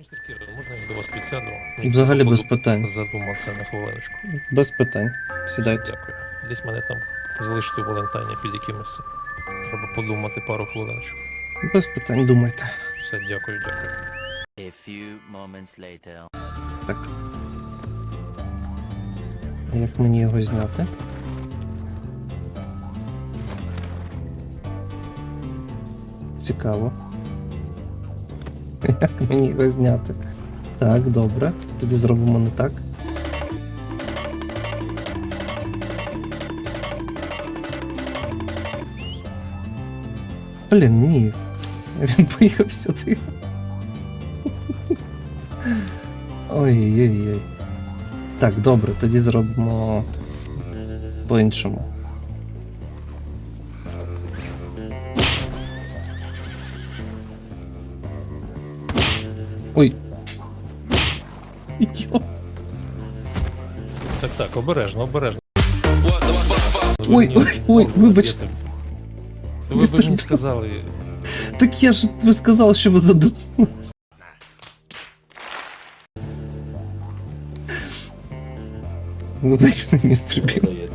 Містер Кіро, можна я до вас підсяду? Мені Взагалі без питань. Задумався на хвилиночку. Без питань. Сідайте. Дякую. Десь мене там залишити Валентайні під якимось. Треба подумати пару хвилиночок. Без питань, думайте. Все, дякую, дякую. A few moments later. Так. А Як мені його зняти? Цікаво. Як мені його зняти? Так, добре. Тоді зробимо не так. Блін, ні. Він поїхав сюди. Ой-ой-ой. Так, добре, тоді зробимо по-іншому. Ой. Йо. Так, так, обережно, обережно. Ой, ой, ой, вибачте. Ви б мені сказали, Так я ж ви сказали, що ви задумали. Вибач, містер Біл.